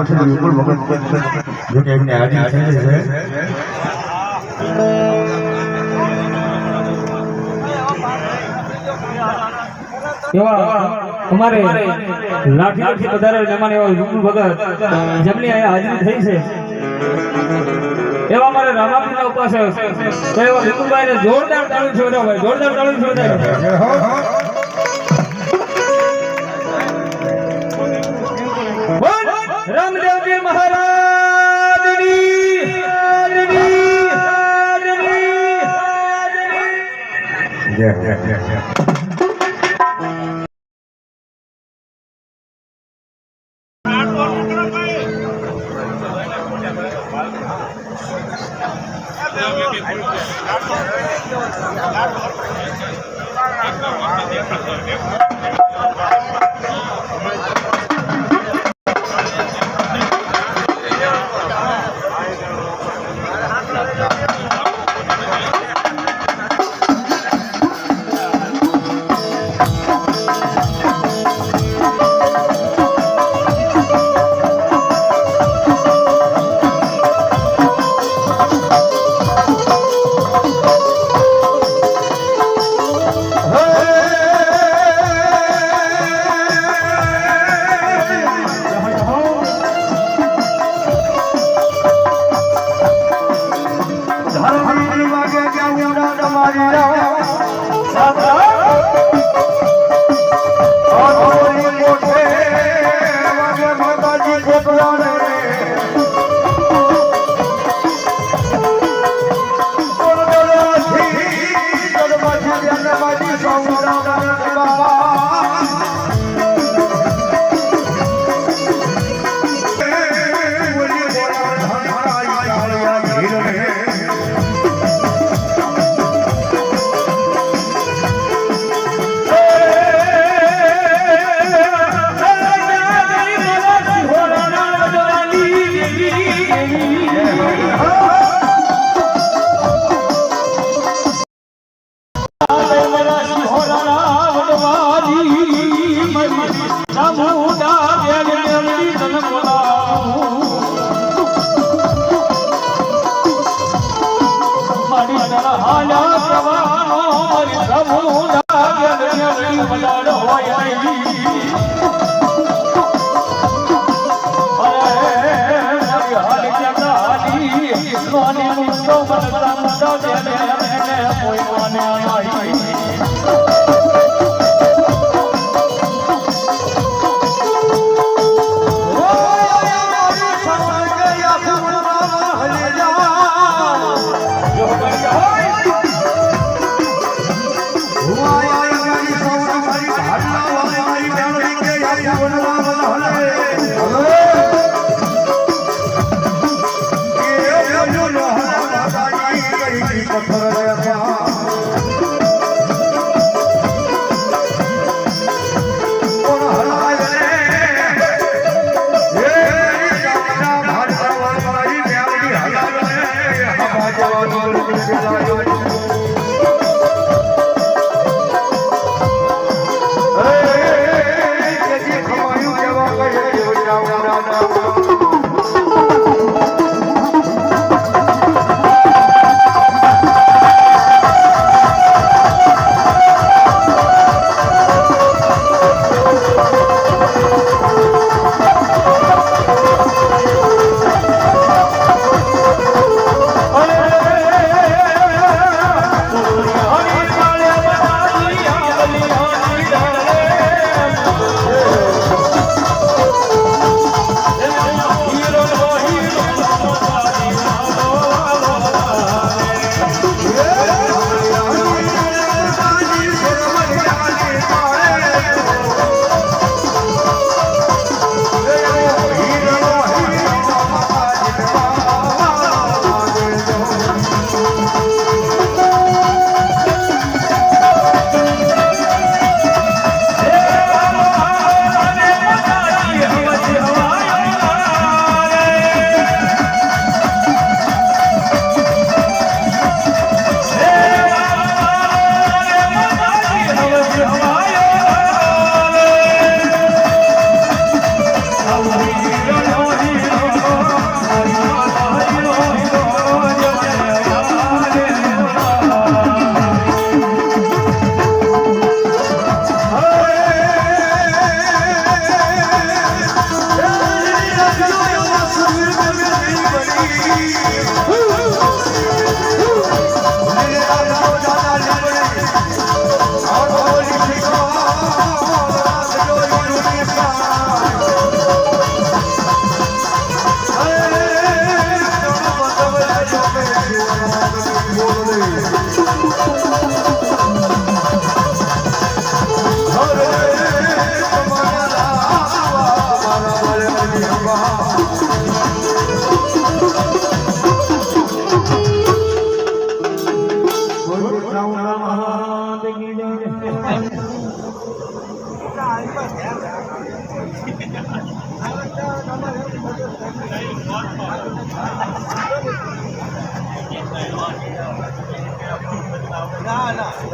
લાઠી વિપુલ ભગત જો કે એમને આડી થઈ છે. એવા અમારે લાઠી લાઠી વધારે મહેમાન એવા વિપુલ ભગત જેમની અહીંયા હાજરી થઈ છે. એવા અમારે રામાપીના ઉપાસક તો એવા વિપુલભાઈને જોરદાર તાળી છોડ્યા ભાઈ જોરદાર તાળી છોડ્યા रामदेव जी महाराज Bye. Bye. Hey.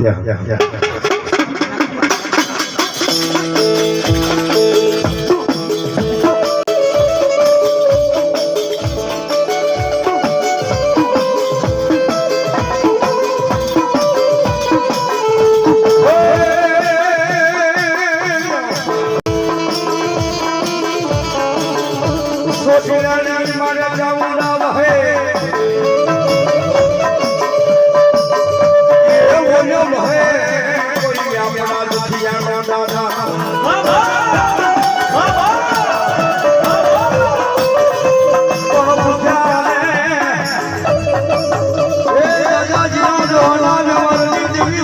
Yeah, yeah, yeah.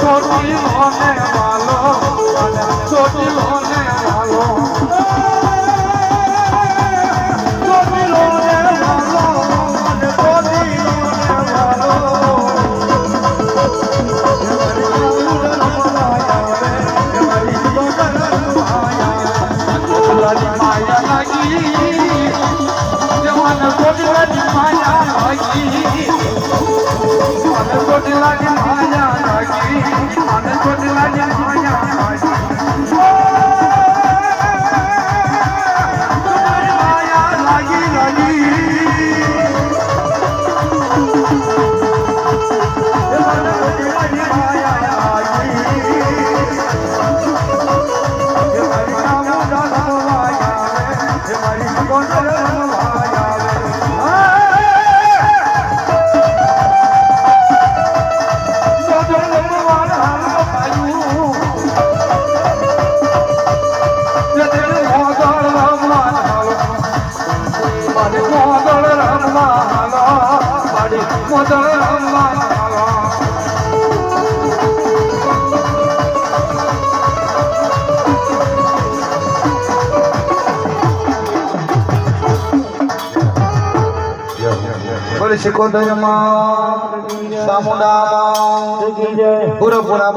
છોટી હોને વાલો અને છોટી હોને બોલે શિકોદરમાં સામુંડામાં પુરપુરા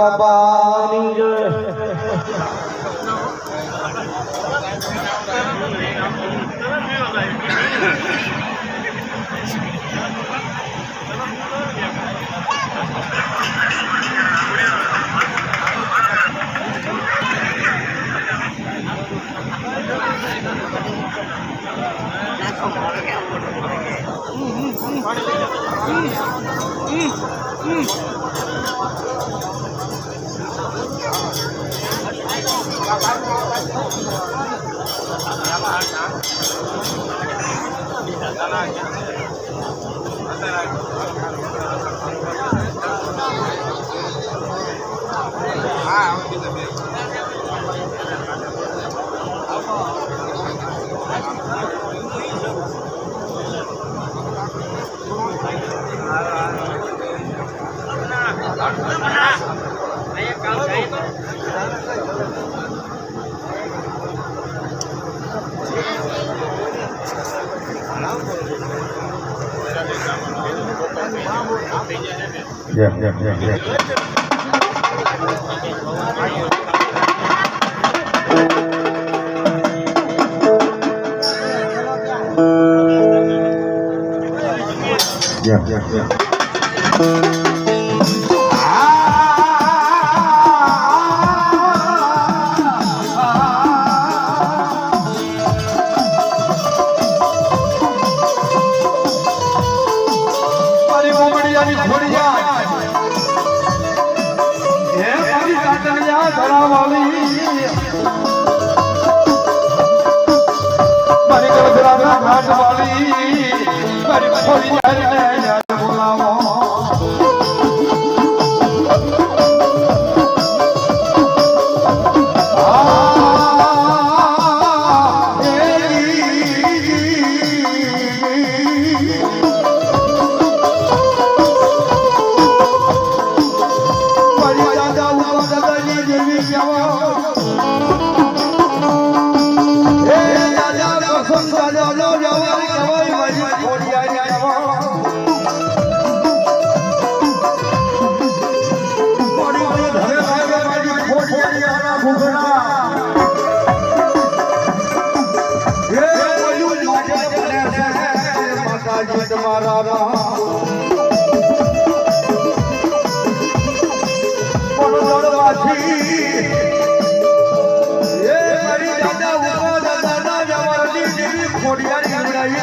嗯嗯嗯。嗯 ya, ya, ya, ya. Ya, ya, ya. ઘોડી সকলে